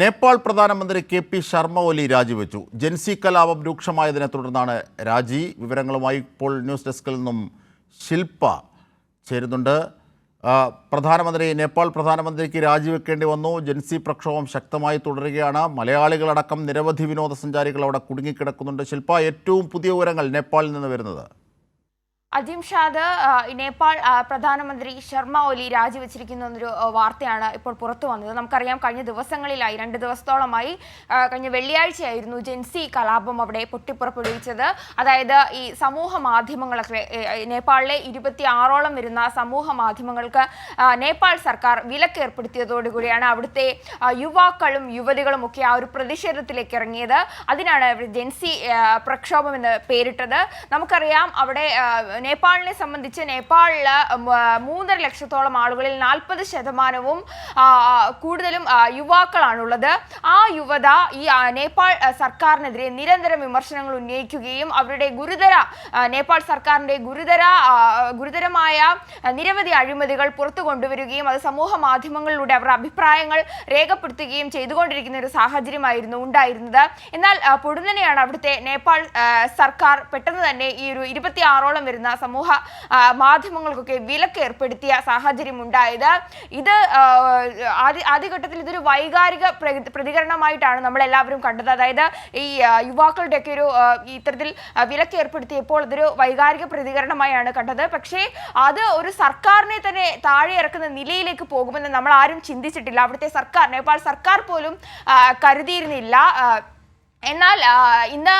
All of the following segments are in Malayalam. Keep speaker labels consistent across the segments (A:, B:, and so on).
A: നേപ്പാൾ പ്രധാനമന്ത്രി കെ പി ശർമ്മ ഒലി രാജിവെച്ചു. ജൻസി കലാപം രൂക്ഷമായതിനെ തുടർന്നാണ് രാജി. വിവരങ്ങളുമായി ഇപ്പോൾ ന്യൂസ് ഡെസ്കിൽ നിന്നും ശില്പ ചേരുന്നുണ്ട്. പ്രധാനമന്ത്രി നേപ്പാൾ പ്രധാനമന്ത്രിക്ക് രാജിവെക്കേണ്ടി വന്നു. ജൻസി പ്രക്ഷോഭം ശക്തമായി തുടരുകയാണ്. മലയാളികളടക്കം നിരവധി വിനോദസഞ്ചാരികൾ അവിടെ കുടുങ്ങിക്കിടക്കുന്നുണ്ട്. ശില്പ ഏറ്റവും പുതിയ വിവരങ്ങൾ നേപ്പാളിൽ നിന്ന് വരുന്നത്?
B: അജിം ഷാദ് നേപ്പാൾ പ്രധാനമന്ത്രി ശർമ്മ ഒലി രാജിവെച്ചിരിക്കുന്ന എന്നൊരു വാർത്തയാണ് ഇപ്പോൾ പുറത്തു വന്നത്. നമുക്കറിയാം കഴിഞ്ഞ ദിവസങ്ങളിലായി രണ്ട് ദിവസത്തോളമായി കഴിഞ്ഞ വെള്ളിയാഴ്ചയായിരുന്നു ജെൻസി കലാപം അവിടെ പൊട്ടിപ്പുറപ്പെടുവിച്ചത്. അതായത് ഈ സമൂഹ മാധ്യമങ്ങളൊക്കെ നേപ്പാളിലെ ഇരുപത്തി ആറോളം വരുന്ന സമൂഹ മാധ്യമങ്ങൾക്ക് നേപ്പാൾ സർക്കാർ വിലക്ക് ഏർപ്പെടുത്തിയതോടുകൂടിയാണ് അവിടുത്തെ യുവാക്കളും യുവതികളും ഒക്കെ ആ ഒരു പ്രതിഷേധത്തിലേക്ക് ഇറങ്ങിയത്. അതിനാണ് ജെൻസി പ്രക്ഷോഭം എന്ന് പേരിട്ടത്. നമുക്കറിയാം അവിടെ നേപ്പാളിനെ സംബന്ധിച്ച് നേപ്പാളിൽ മൂന്നര ലക്ഷത്തോളം ആളുകളിൽ നാൽപ്പത് ശതമാനവും കൂടുതലും യുവാക്കളാണുള്ളത്. ആ യുവത ഈ നേപ്പാൾ സർക്കാരിനെതിരെ നിരന്തരം വിമർശനങ്ങൾ ഉന്നയിക്കുകയും അവരുടെ ഗുരുതര നേപ്പാൾ സർക്കാരിന്റെ ഗുരുതര ഗുരുതരമായ നിരവധി അഴിമതികൾ പുറത്തു കൊണ്ടുവരികയും അത് സമൂഹ മാധ്യമങ്ങളിലൂടെ അവരുടെ അഭിപ്രായങ്ങൾ രേഖപ്പെടുത്തുകയും ചെയ്തുകൊണ്ടിരിക്കുന്ന ഒരു സാഹചര്യമായിരുന്നു ഉണ്ടായിരുന്നത്. എന്നാൽ പൊടുന്നനെയാണ് അവിടുത്തെ നേപ്പാൾ സർക്കാർ പെട്ടെന്ന് തന്നെ ഈ ഒരു ഇരുപത്തി ആറോളം വരുന്ന സമൂഹ മാധ്യമങ്ങൾക്കൊക്കെ വിലക്ക് ഏർപ്പെടുത്തിയ സാഹചര്യം ഉണ്ടായത് ഇത് ആദ്യ ആദ്യഘട്ടത്തിൽ ഇതൊരു വൈകാരിക പ്രതികരണമായിട്ടാണ് നമ്മളെല്ലാവരും കണ്ടത്. അതായത് ഈ യുവാക്കളുടെയൊക്കെ ഒരു ഇത്തരത്തിൽ വിലക്ക് ഏർപ്പെടുത്തിയപ്പോൾ ഇതൊരു വൈകാരിക പ്രതികരണമായാണ് കണ്ടത്. പക്ഷേ അത് ഒരു സർക്കാരിനെ തന്നെ താഴെ ഇറക്കുന്ന നിലയിലേക്ക് പോകുമെന്ന് നമ്മൾ ആരും ചിന്തിച്ചിട്ടില്ല. അവിടുത്തെ സർക്കാർ നേപ്പാൾ സർക്കാർ പോലും കരുതിയിരുന്നില്ല. എന്നാൽ ഇന്ന്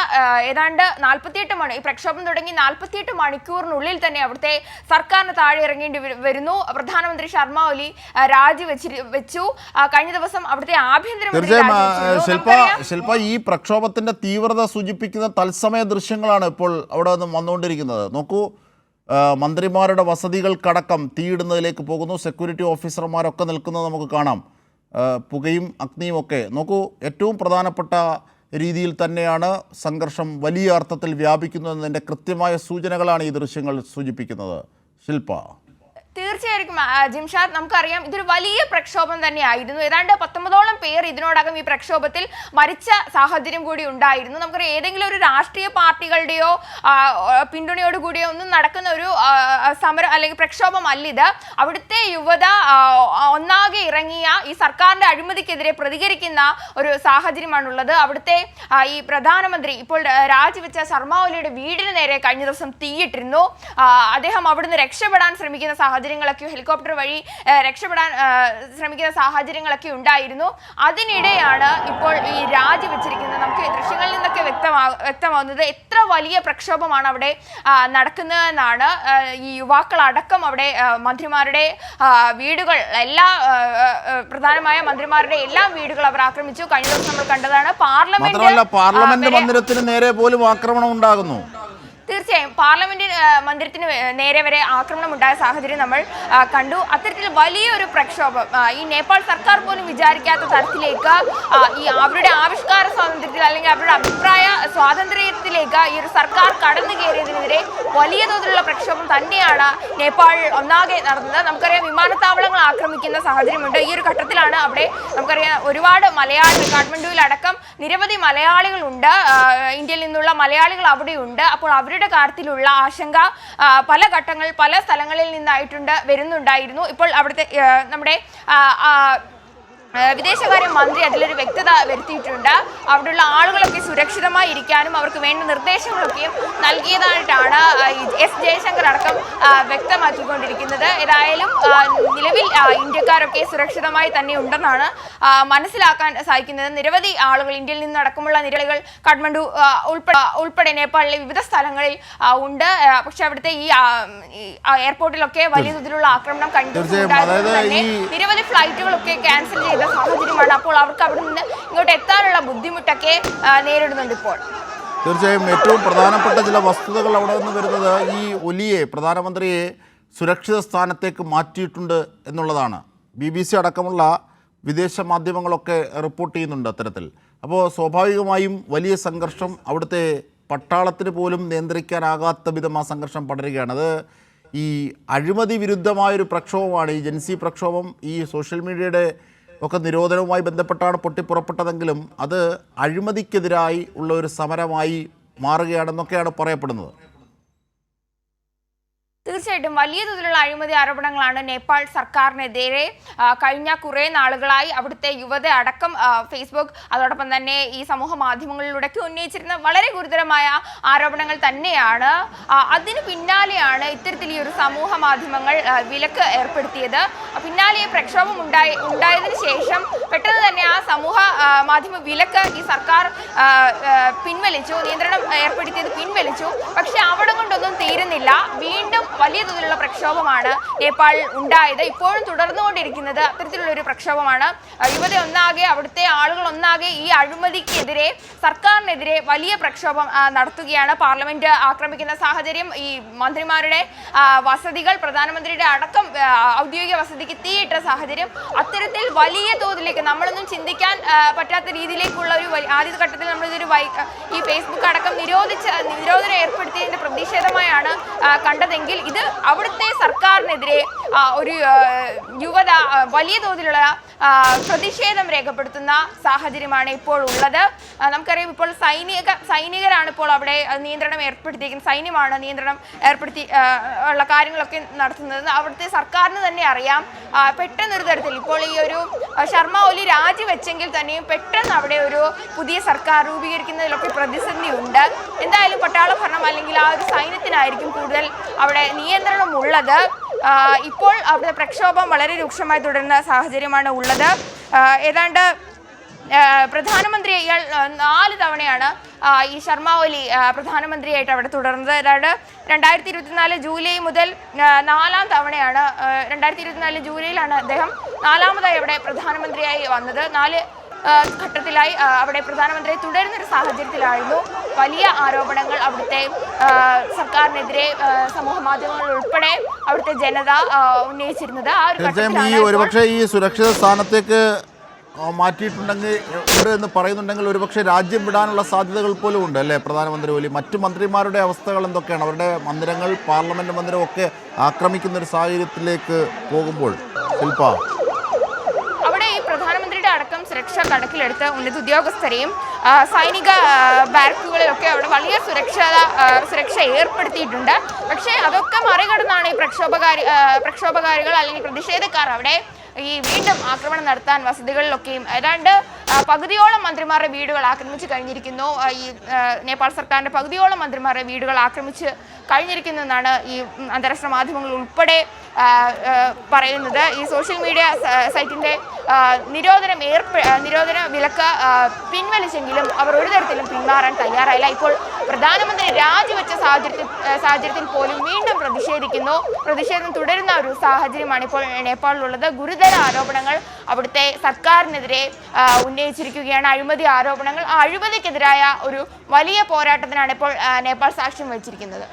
B: ഏതാണ്ട് നാൽപ്പത്തിയെട്ട് മണി ഈ പ്രക്ഷോഭം തുടങ്ങി നാൽപ്പത്തിയെട്ട് മണിക്കൂറിനുള്ളിൽ തന്നെ അവിടുത്തെ സർക്കാരിന് താഴെ ഇറങ്ങേണ്ടി വരുന്നു. പ്രധാനമന്ത്രി ശർമ്മ ഒലി രാജിവെച്ചി വെച്ചു കഴിഞ്ഞ ദിവസം അവിടുത്തെ ആഭ്യന്തരമന്ത്രി
A: ശില്പ ഈ പ്രക്ഷോഭത്തിന്റെ തീവ്രത സൂചിപ്പിക്കുന്ന തത്സമയ ദൃശ്യങ്ങളാണ് ഇപ്പോൾ അവിടെ നിന്ന് വന്നുകൊണ്ടിരിക്കുന്നത്. നോക്കൂ മന്ത്രിമാരുടെ മന്ത്രിമാരുടെ വസതികൾക്കടക്കം തീയിടുന്നതിലേക്ക് പോകുന്നു. സെക്യൂരിറ്റി ഓഫീസർമാരൊക്കെ നിൽക്കുന്നത് നമുക്ക് കാണാം. പുകയും അഗ്നിയും ഒക്കെ. നോക്കൂ ഏറ്റവും പ്രധാനപ്പെട്ട രീതിയിൽ തന്നെയാണ് സംഘർഷം വലിയ അർത്ഥത്തിൽ വ്യാപിക്കുന്നതിന്റെ കൃത്യമായ സൂചനകളാണ് ഈ ദൃശ്യങ്ങൾ സൂചിപ്പിക്കുന്നത്. ശില്പ
B: തീർച്ചയായിരിക്കും ജിംഷാദ് നമുക്കറിയാം ഇതൊരു വലിയ പ്രക്ഷോഭം തന്നെയായിരുന്നു. ഏതാണ്ട് പത്തൊമ്പതോളം പേർ ഇതിനോടകം ഈ പ്രക്ഷോഭത്തിൽ മരിച്ച സാഹചര്യം കൂടി ഉണ്ടായിരുന്നു. നമുക്കറിയാം ഏതെങ്കിലും ഒരു രാഷ്ട്രീയ പാർട്ടികളുടെയോ പിന്തുണയോടുകൂടിയോ പിന്തുണയോട് കൂടിയോ ഒന്നും നടക്കുന്ന ഒരു സമരം അല്ലെങ്കിൽ പ്രക്ഷോഭം ഇത് അവിടുത്തെ യുവത ഒന്നാകെ ഇറങ്ങിയ ഈ സർക്കാരിന്റെ അഴിമതിക്കെതിരെ പ്രതികരിക്കുന്ന ഒരു സാഹചര്യമാണുള്ളത്. അവിടുത്തെ ഈ പ്രധാനമന്ത്രി ഇപ്പോൾ രാജിവെച്ച ശർമ്മ ഒലിയുടെ വീടിന് നേരെ കഴിഞ്ഞ ദിവസം തീയിട്ടിരുന്നു. അദ്ദേഹം അവിടുന്ന് രക്ഷപ്പെടാൻ ശ്രമിക്കുന്ന സാഹചര്യങ്ങളൊക്കെ ഹെലികോപ്റ്റർ വഴി രക്ഷപ്പെടാൻ ശ്രമിക്കുന്ന സാഹചര്യങ്ങളൊക്കെ ഉണ്ടായിരുന്നു. അതിനിടെയാണ് ഇപ്പോൾ ഈ രാജിവെച്ചിരിക്കുന്നത്. നമുക്ക് ദൃശ്യങ്ങളിൽ നിന്നൊക്കെ വ്യക്തമാ വ്യക്തമാവുന്നത് എത്ര വലിയ പ്രക്ഷോഭമാണ് അവിടെ നടക്കുന്നതെന്നാണ്. ഈ യുവാക്കളടക്കം അവിടെ മന്ത്രിമാരുടെ വീടുകൾ എല്ലാ പ്രധാനമായ മന്ത്രിമാരുടെ എല്ലാ വീടുകൾ അവർ ആക്രമിച്ചു. കഴിഞ്ഞ ദിവസം നമ്മൾ കണ്ടതാണ് പാർലമെന്റ്
A: പാർലമെന്റ് മന്ദിരത്തിന് നേരെ പോലും ആക്രമണം ഉണ്ടാകുന്നു.
B: തീർച്ചയായും പാർലമെന്റ് മന്ദിരത്തിന് നേരെ വരെ ആക്രമണം ഉണ്ടായ സാഹചര്യം നമ്മൾ കണ്ടു. അത്തരത്തിൽ വലിയൊരു പ്രക്ഷോഭം ഈ നേപ്പാൾ സർക്കാർ പോലും വിചാരിക്കാത്ത തരത്തിലേക്ക് ഈ അവരുടെ ആവിഷ്കാര സ്വാതന്ത്ര്യത്തിൽ അല്ലെങ്കിൽ അവരുടെ അഭിപ്രായ സ്വാതന്ത്ര്യത്തിലേക്ക് ഈ ഒരു സർക്കാർ കടന്നു കയറിയതിനെതിരെ വലിയ തോതിലുള്ള പ്രക്ഷോഭം തന്നെയാണ് നേപ്പാൾ ഒന്നാകെ നടന്നത്. നമുക്കറിയാം വിമാനത്താവളങ്ങൾ ആക്രമിക്കുന്ന സാഹചര്യമുണ്ട്. ഈ ഒരു ഘട്ടത്തിലാണ് അവിടെ നമുക്കറിയാം ഒരുപാട് മലയാളികൾ കാഠ്മണ്ഡുവിലടക്കം നിരവധി മലയാളികളുണ്ട്. ഇന്ത്യയിൽ നിന്നുള്ള മലയാളികൾ അവിടെയുണ്ട്. അപ്പോൾ അവരുടെ കാര്യത്തിലുള്ള ആശങ്ക പല ഘട്ടങ്ങൾ പല സ്ഥലങ്ങളിൽ നിന്നായിട്ടുണ്ട് വരുന്നുണ്ടായിരുന്നു. ഇപ്പോൾ അവിടുത്തെ നമ്മുടെ വിദേശകാര്യ മന്ത്രി അതിലൊരു വ്യക്തത വരുത്തിയിട്ടുണ്ട്. അവിടെയുള്ള ആളുകളൊക്കെ സുരക്ഷിതമായി ഇരിക്കാനും അവർക്ക് വേണ്ട നിർദ്ദേശങ്ങളൊക്കെയും നൽകിയതായിട്ടാണ് എസ് ജയശങ്കർ അടക്കം വ്യക്തമാക്കിക്കൊണ്ടിരിക്കുന്നത്. ഏതായാലും നിലവിൽ ഇന്ത്യക്കാരൊക്കെ സുരക്ഷിതമായി തന്നെ ഉണ്ടെന്നാണ് മനസ്സിലാക്കാൻ സാധിക്കുന്നത്. നിരവധി ആളുകൾ ഇന്ത്യയിൽ നിന്നടക്കമുള്ള നിരളികൾ കാഠ്മണ്ഡു ഉൾപ്പെടെ ഉൾപ്പെടെ നേപ്പാളിലെ വിവിധ സ്ഥലങ്ങളിൽ ഉണ്ട്. പക്ഷെ അവിടുത്തെ ഈ എയർപോർട്ടിലൊക്കെ വലിയ തോതിലുള്ള ആക്രമണം തന്നെ
A: ഈ-
B: നിരവധി ഫ്ലൈറ്റുകളൊക്കെ ക്യാൻസൽ ചെയ്ത സാഹചര്യമാണ് അപ്പോൾ അവർക്ക് അവിടെ നിന്ന് ഇങ്ങോട്ട് എത്താനുള്ള ബുദ്ധിമുട്ടൊക്കെ നേരിടുന്നുണ്ട് ഇപ്പോൾ.
A: തീർച്ചയായും ഏറ്റവും പ്രധാനപ്പെട്ട ചില വസ്തുതകൾ അവിടെ നിന്ന് വരുന്നത് ഈ ഒലിയെ പ്രധാനമന്ത്രിയെ സുരക്ഷിത സ്ഥാനത്തേക്ക് മാറ്റിയിട്ടുണ്ട് എന്നുള്ളതാണ്. ബി ബി സി അടക്കമുള്ള വിദേശ മാധ്യമങ്ങളൊക്കെ റിപ്പോർട്ട് ചെയ്യുന്നുണ്ട് അത്തരത്തിൽ. അപ്പോൾ സ്വാഭാവികമായും വലിയ സംഘർഷം അവിടുത്തെ പട്ടാളത്തിന് പോലും നിയന്ത്രിക്കാനാകാത്ത വിധം ആ സംഘർഷം പടരുകയാണ്. അത് ഈ അഴിമതി വിരുദ്ധമായൊരു പ്രക്ഷോഭമാണ്. ഈ ജൻസി പ്രക്ഷോഭം ഈ സോഷ്യൽ മീഡിയയുടെ ഒക്കെ നിരോധനവുമായി ബന്ധപ്പെട്ടാണ് പൊട്ടിപ്പുറപ്പെട്ടതെങ്കിലും അത് അഴിമതിക്കെതിരായി ഉള്ള ഒരു സമരമായി മാറുകയാണെന്നൊക്കെയാണ് പറയപ്പെടുന്നത്.
B: തീർച്ചയായിട്ടും വലിയ തോതിലുള്ള അഴിമതി ആരോപണങ്ങളാണ് നേപ്പാൾ സർക്കാരിനെതിരെ കഴിഞ്ഞ കുറേ നാളുകളായി അവിടുത്തെ യുവത അടക്കം ഫേസ്ബുക്ക് അതോടൊപ്പം തന്നെ ഈ സമൂഹ മാധ്യമങ്ങളിലൂടെയൊക്കെ ഉന്നയിച്ചിരുന്ന വളരെ ഗുരുതരമായ ആരോപണങ്ങൾ തന്നെയാണ്. അതിന് പിന്നാലെയാണ് ഇത്തരത്തിൽ ഈ ഒരു സമൂഹ മാധ്യമങ്ങൾ വിലക്ക് ഏർപ്പെടുത്തിയത്. പിന്നാലെ പ്രക്ഷോഭം ഉണ്ടായി ഉണ്ടായതിനു ശേഷം പെട്ടെന്ന് തന്നെ മാധ്യമ വിലക്ക് ഈ സർക്കാർ പിൻവലിച്ചു നിയന്ത്രണം ഏർപ്പെടുത്തിയത് പിൻവലിച്ചു. പക്ഷെ അവിടെ കൊണ്ടൊന്നും തീരുന്നില്ല. വീണ്ടും വലിയ തോതിലുള്ള പ്രക്ഷോഭമാണ് നേപ്പാളിൽ ഉണ്ടായത്. ഇപ്പോഴും തുടർന്നുകൊണ്ടിരിക്കുന്നത് അത്തരത്തിലുള്ള ഒരു പ്രക്ഷോഭമാണ് യുവതി ഒന്നാകെ അവിടുത്തെ ആളുകൾ ഒന്നാകെ ഈ അഴിമതിക്കെതിരെ സർക്കാരിനെതിരെ വലിയ പ്രക്ഷോഭം നടത്തുകയാണ്. പാർലമെന്റ് ആക്രമിക്കുന്ന സാഹചര്യം ഈ മന്ത്രിമാരുടെ വസതികൾ പ്രധാനമന്ത്രിയുടെ അടക്കം ഔദ്യോഗിക വസതിക്ക് തീയിട്ട സാഹചര്യം. അത്തരത്തിൽ വലിയ തോതിലേക്ക് നമ്മളൊന്നും ചിന്തിക്കാൻ പറ്റാത്ത രീതിയിലേക്കുള്ള ഒരു ആദ്യഘട്ടത്തിൽ ആദ്യ ഘട്ടത്തിൽ നമ്മൾ ഈ ഫേസ്ബുക്ക് അടക്കം നിരോധിച്ച നിരോധനം ഏർപ്പെടുത്തിയതിന്റെ പ്രതിഷേധമായാണ് കണ്ടതെങ്കിൽ ഇത് അവിടുത്തെ സർക്കാരിനെതിരെ ഒരു യുവത വലിയ തോതിലുള്ള പ്രതിഷേധം രേഖപ്പെടുത്തുന്ന സാഹചര്യമാണ് ഇപ്പോൾ ഉള്ളത് നമുക്കറിയാം ഇപ്പോൾ സൈനിക സൈനികരാണ് ഇപ്പോൾ അവിടെ നിയന്ത്രണം ഏർപ്പെടുത്തിയിരിക്കുന്നത്. സൈന്യമാണ് നിയന്ത്രണം ഏർപ്പെടുത്തി ഉള്ള കാര്യങ്ങളൊക്കെ നടത്തുന്നത്. അവിടുത്തെ സർക്കാരിന് തന്നെ അറിയാം. പെട്ടെന്നൊരു തരത്തിൽ ഇപ്പോൾ ഈ ഒരു ശർമ്മ ഒലി രാജിവെച്ചെങ്കിൽ തന്നെയും പെട്ടെന്ന് അവിടെ ഒരു പുതിയ സർക്കാർ രൂപീകരിക്കുന്നതിലൊക്കെ പ്രതിസന്ധി ഉണ്ട് എന്തായാലും പട്ടാള ഭരണം അല്ലെങ്കിൽ ആ ഒരു സൈന്യത്തിനായിരിക്കും കൂടുതൽ അവിടെ നിയന്ത്രണം ഉള്ളത്. ഇപ്പോൾ അവിടെ പ്രക്ഷോഭം വളരെ രൂക്ഷമായി തുടരുന്ന സാഹചര്യമാണ് ഉള്ളത്. ഏതാണ്ട് പ്രധാനമന്ത്രി ഇയാൾ നാല് തവണയാണ് ഈ ശർമ്മ ഒലി പ്രധാനമന്ത്രിയായിട്ട് അവിടെ തുടർന്നത്. അതായത് രണ്ടായിരത്തി ഇരുപത്തിനാല് ജൂലൈ മുതൽ നാലാം തവണയാണ് രണ്ടായിരത്തി ഇരുപത്തിനാല് ജൂലൈയിലാണ് അദ്ദേഹം നാലാമതായി അവിടെ പ്രധാനമന്ത്രിയായി വന്നത്. നാല് ഘട്ടത്തിലായി അവിടെ പ്രധാനമന്ത്രി തുടരുന്ന ഒരു സാഹചര്യത്തിലായിരുന്നു വലിയ ആരോപണങ്ങൾ അവിടുത്തെ സർക്കാരിനെതിരെ സമൂഹ മാധ്യമങ്ങൾ ഉൾപ്പെടെ അവിടുത്തെ ജനത ഉന്നയിച്ചിരുന്നത്. ആ ഒരു
A: ഒരുപക്ഷെ ഈ സുരക്ഷിത സ്ഥാനത്തേക്ക് മാറ്റിയിട്ടുണ്ടെങ്കിൽ ഉണ്ട് എന്ന് പറയുന്നുണ്ടെങ്കിൽ ഒരുപക്ഷെ രാജ്യം വിടാനുള്ള സാധ്യതകൾ പോലും ഉണ്ട് അല്ലേ പ്രധാനമന്ത്രി ഒലി? മറ്റു മന്ത്രിമാരുടെ അവസ്ഥകൾ എന്തൊക്കെയാണ്? അവരുടെ മന്ദിരങ്ങൾ പാർലമെന്റ് മന്ദിരം ഒക്കെ ആക്രമിക്കുന്ന ഒരു സാഹചര്യത്തിലേക്ക് പോകുമ്പോൾ ശില്പ.
B: അവിടെ പ്രധാനമന്ത്രിയുടെ അടക്കം സുരക്ഷ കണക്കിലെടുത്ത് ഉന്നത ഉദ്യോഗസ്ഥരെയും സൈനിക ബാരക്കുകളിലൊക്കെ അവിടെ വലിയ സുരക്ഷ സുരക്ഷ ഏർപ്പെടുത്തിയിട്ടുണ്ട്. പക്ഷേ അതൊക്കെ മറികടന്നാണ് ഈ പ്രക്ഷോഭകാരി പ്രക്ഷോഭകാരികൾ അല്ലെങ്കിൽ പ്രതിഷേധക്കാർ അവിടെ ഈ വീണ്ടും ആക്രമണം നടത്താൻ വസതികളിലൊക്കെയും ഏതാണ്ട് പകുതിയോളം മന്ത്രിമാരുടെ വീടുകൾ ആക്രമിച്ച് കഴിഞ്ഞിരിക്കുന്നു. ഈ നേപ്പാൾ സർക്കാരിന്റെ പകുതിയോളം മന്ത്രിമാരുടെ വീടുകൾ ആക്രമിച്ച് കഴിഞ്ഞിരിക്കുന്നു എന്നാണ് ഈ അന്താരാഷ്ട്ര മാധ്യമങ്ങൾ ഉൾപ്പെടെ പറയുന്നത്. ഈ സോഷ്യൽ മീഡിയ സൈറ്റിന്റെ നിരോധനം ഏർപ്പെ നിരോധന വിലക്ക് പിൻവലിച്ചെങ്കിലും അവർ ഒരു തരത്തിലും പിന്മാറാൻ തയ്യാറായില്ല. ഇപ്പോൾ പ്രധാനമന്ത്രി രാജിവെച്ച സാഹചര്യത്തിൽ സാഹചര്യത്തിൽ പോലും വീണ്ടും പ്രതിഷേധിക്കുന്നു. പ്രതിഷേധം തുടരുന്ന ഒരു സാഹചര്യമാണ് ഇപ്പോൾ നേപ്പാളിലുള്ളത്. ഗുരുതര ആരോപണങ്ങൾ അവിടുത്തെ സർക്കാരിനെതിരെ ഉന്നയിച്ചിരിക്കുകയാണ്. അഴിമതി ആരോപണങ്ങൾ ആ അഴിമതിക്കെതിരായ ഒരു വലിയ പോരാട്ടത്തിനാണ് ഇപ്പോൾ നേപ്പാൾ സാക്ഷ്യം വഹിച്ചിരിക്കുന്നത്.